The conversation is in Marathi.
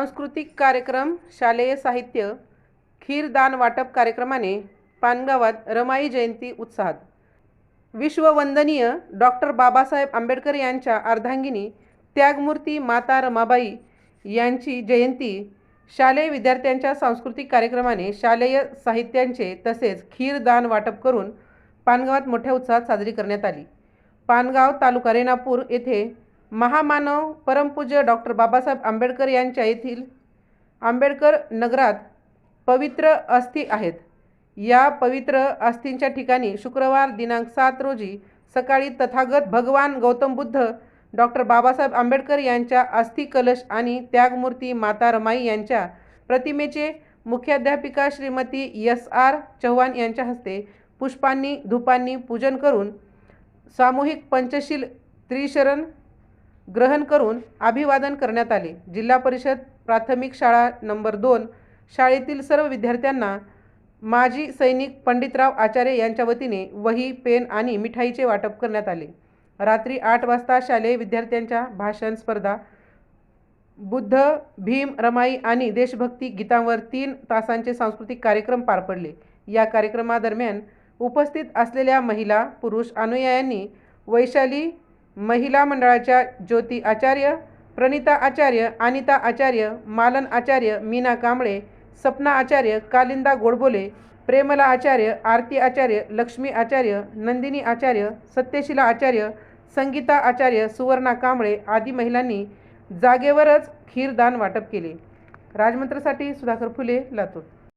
सांस्कृतिक कार्यक्रम शालेय साहित्य खीरदान वाटप कार्यक्रमाने पानगावात रमाई जयंती उत्साहात. विश्ववंदनीय डॉक्टर बाबासाहेब आंबेडकर यांच्या अर्धांगिनी त्यागमूर्ती माता रमाबाई यांची जयंती शालेय विद्यार्थ्यांच्या सांस्कृतिक कार्यक्रमाने शालेय साहित्यांचे तसेच खीरदान वाटप करून पानगावात मोठ्या उत्साहात साजरी करण्यात आली. पानगाव तालुका रेणापूर येथे महामानव परमपूज्य डॉक्टर बाबासाहेब आंबेडकर यांच्या येथील आंबेडकर नगरात पवित्र अस्थी आहेत. या पवित्र अस्थींच्या ठिकाणी शुक्रवार दिनांक सात रोजी सकाळी तथागत भगवान गौतम बुद्ध डॉक्टर बाबासाहेब आंबेडकर यांच्या अस्थि कलश आणि त्यागमूर्ती माता रमाई यांच्या प्रतिमेचे मुख्याध्यापिका श्रीमती यस आर चव्हाण यांच्या हस्ते पुष्पांनी धुपांनी पूजन करून सामूहिक पंचशील त्रिशरण ग्रहण करून अभिवादन करण्यात आले. जिल्हा परिषद प्राथमिक शाळा नंबर दोन शाळेतील सर्व विद्यार्थ्यांना माजी सैनिक पंडितराव आचार्य यांच्या वतीने वही पेन आणि मिठाईचे वाटप करण्यात आले. रात्री आठ वाजता शालेय विद्यार्थ्यांच्या भाषण स्पर्धा बुद्ध भीम रमाई आणि देशभक्ती गीतांवर तीन तासांचे सांस्कृतिक कार्यक्रम पार पडले. या कार्यक्रमादरम्यान उपस्थित असलेल्या महिला पुरुष अनुयायांनी वैशाली महिला मंडळाच्या ज्योती आचार्य प्रणिता आचार्य अनिता आचार्य मालन आचार्य मीना कांबळे सपना आचार्य कालिंदा गोडबोले प्रेमला आचार्य आरती आचार्य लक्ष्मी आचार्य नंदिनी आचार्य सत्यशिला आचार्य संगीता आचार्य सुवर्णा कांबळे आदी महिलांनी जागेवरच खीरदान वाटप केले. राजमंत्रसाठी सुधाकर फुले लातूर.